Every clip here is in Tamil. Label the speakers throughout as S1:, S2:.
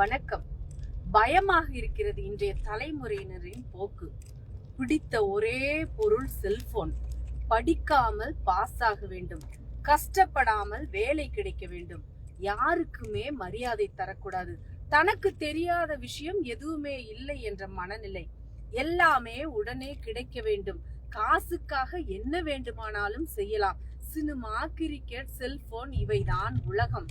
S1: வணக்கம். பயமாக இருக்கிறது இன்றைய தலைமுறையினரின் போக்கு. பிடித்த ஒரே பொருள் செல்போன். படிக்காமல் பாஸ் ஆக வேண்டும். கஷ்டப்படாமல் வேலை கிடைக்க வேண்டும். யாருக்குமே மரியாதை தரக்கூடாது. தனக்கு தெரியாத விஷயம் எதுவுமே இல்லை என்ற மனநிலை. எல்லாமே உடனே கிடைக்க வேண்டும். காசுக்காக என்ன வேண்டுமானாலும் செய்யலாம். சினிமா கிரிக்கெட் செல்போன் இவைதான் உலகம்.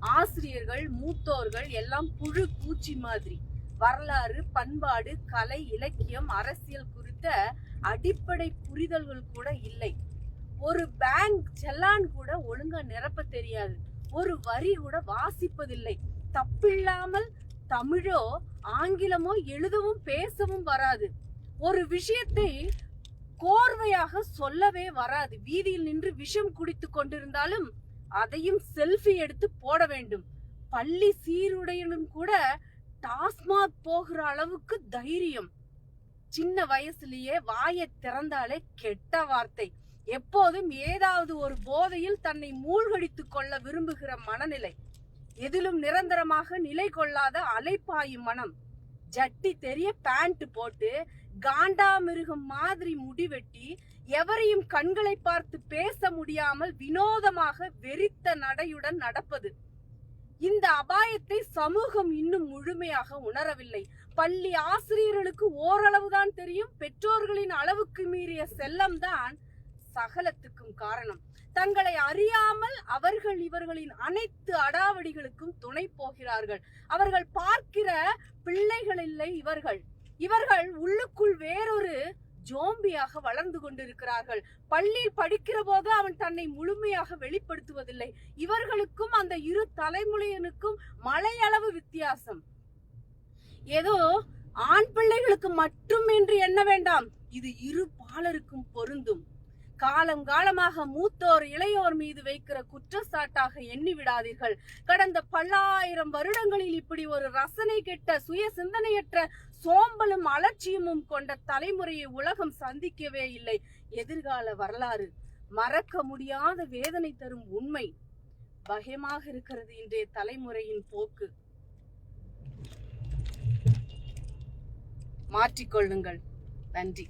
S1: ஆசிரியர்கள் மூத்தோர்கள் எல்லாம் புழு பூச்சி மாதிரி. வரலாறு பண்பாடு கலை இலக்கியம் அரசியல் குறித்த அடிப்படை புரிதல்கள் கூட இல்லை. ஒரு பேங்க் செல்லான் கூட ஒழுங்கா நிரப்ப தெரியாது. ஒரு வரி கூட வாசிப்பதில்லை. தப்பில்லாமல் தமிழோ ஆங்கிலமோ எழுதவும் பேசவும் வராது. ஒரு விஷயத்தை கோர்வையாக சொல்லவே வராது. வீதியில் நின்று விஷம் குடித்து கொண்டிருந்தாலும் அதையும் செல்ஃபி எடுத்து போட வேண்டும். பள்ளி சீருடையிலும் கூட டாஸ்மாக் போகிற அளவுக்கு தைரியம். சின்ன வயசுலயே வாயை திறந்தாலே கெட்ட வார்த்தை. எப்போதும் ஏதாவது ஒரு போதையில் தன்னை மூழ்கடித்து கொள்ள விரும்புகிற மனநிலை. எதிலும் நிரந்தரமாக நிலை கொள்ளாத அலைப்பாயும் மனம். ஜட்டி தெரிய பேண்ட் போட்டு காண்டாமிருகம் மாதிரி முடிவெட்டி எவரையும் கண்களை பார்த்து பேச முடியாமல் வினோதமாக வெறித்த நடையுடன் நடப்பது. இந்த அபாயத்தை சமூகம் இன்னும் முழுமையாக உணரவில்லை. பள்ளி ஆசிரியர்களுக்கு ஓரளவுதான் தெரியும். பெற்றோர்களின் அளவுக்கு மீறிய செல்லம்தான் சகலத்துக்கும் காரணம். தங்களை அறியாமல் அவர்கள் இவர்களின் அனைத்து அடாவடிகளுக்கும் துணை போகிறார்கள். அவர்கள் பார்க்கிற பிள்ளைகள் இல்லை இவர்கள். இவர்கள் உள்ளுக்குள் வேறொரு ஜோம்பியாக வளர்ந்து கொண்டிருக்கிறார்கள். பள்ளியில் படிக்கிற போது அவன் தன்னை முழுமையாக வெளிப்படுத்துவதில்லை. இவர்களுக்கும் அந்த இரு தலைமுறையினுக்கும் மலையளவு வித்தியாசம். ஏதோ ஆண் பிள்ளைகளுக்கு மட்டும் என்று எண்ண வேண்டாம். இது இரு பாலருக்கும் காலம் காலமாக மூத்தோர் இளையோர் மீது வைக்கிற குற்றச்சாட்டாக எண்ணி விடாதீர்கள் கடந்த பல்லாயிரம் வருடங்களில் இப்படி ஒரு ரசனை கெட்ட சுய சிந்தனையற்ற சோம்பலும் அலட்சியமும் கொண்ட தலைமுறையை உலகம் சந்திக்கவே இல்லை. எதிர்கால வரலாறு மறக்க முடியாத வேதனை தரும் உண்மை பயமாக இருக்கிறது இன்றைய தலைமுறையின் போக்கு. மாற்றிக்கொள்ளுங்கள். நன்றி.